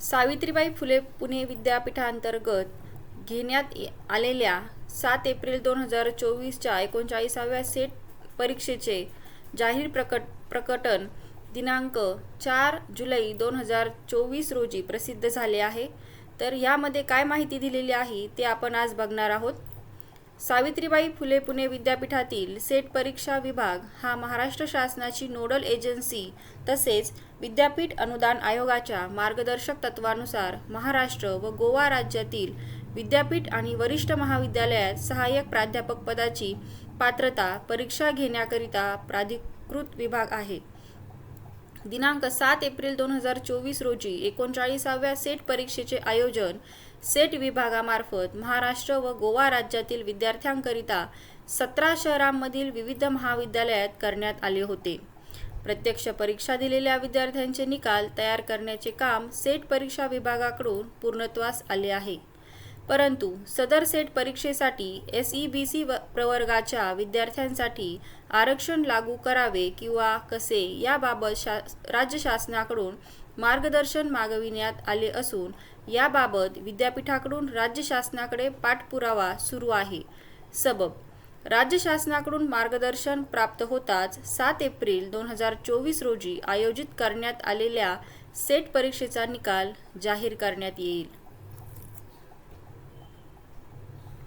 सावित्रीबाई फुले पुणे विद्यापीठांतर्गत घेण्यात आलेल्या सात एप्रिल दोन हजार चोवीसच्या एकोणचाळीसाव्या सेट परीक्षेचे जाहीर प्रकट प्रकटन दिनांक चार जुलै दोन हजार चोवीस रोजी प्रसिद्ध झाले आहे. तर यामध्ये काय माहिती दिलेली आहे ते आपण आज बघणार आहोत. सावित्रीबाई फुले पुणे विद्यापीठातील सेट परीक्षा विभाग हा महाराष्ट्र शासनाची नोडल एजन्सी तसेच विद्यापीठ अनुदान आयोगाच्या मार्गदर्शक तत्वानुसार महाराष्ट्र व गोवा राज्यातील विद्यापीठ आणि वरिष्ठ महाविद्यालयात सहाय्यक प्राध्यापक पदाची पात्रता परीक्षा घेण्याकरिता प्राधिकृत विभाग आहे. दिनांक सात एप्रिल दोन हजार चोवीस रोजी एकोणचाळीसाव्या सेट परीक्षेचे आयोजन सेट विभागामार्फत महाराष्ट्र व गोवा राज्यातील विद्यार्थ्यांकरिता सतरा शहरांमधील विविध महाविद्यालयात करण्यात आले होते. प्रत्यक्ष परीक्षा दिलेल्या विद्यार्थ्यांचे निकाल तयार करण्याचे काम सेट परीक्षा विभागाकडून पूर्णत्वास आले आहे. परंतु सदर सेट परीक्षेसाठी एस ई बी सी प्रवर्गाच्या विद्यार्थ्यांसाठी आरक्षण लागू करावे किंवा कसे याबाबत शा राज्य शासनाकडून मार्गदर्शन मागविण्यात आले असून याबाबत विद्यापीठाकडून राज्य शासनाकडे पाठपुरावा सुरू आहे. सबब. राज्य शासनाकडून मार्गदर्शन प्राप्त होताच सात एप्रिल दोन हजार चोवीस रोजी आयोजित करण्यात आलेल्या सेट परीक्षेचा निकाल जाहीर करण्यात येईल.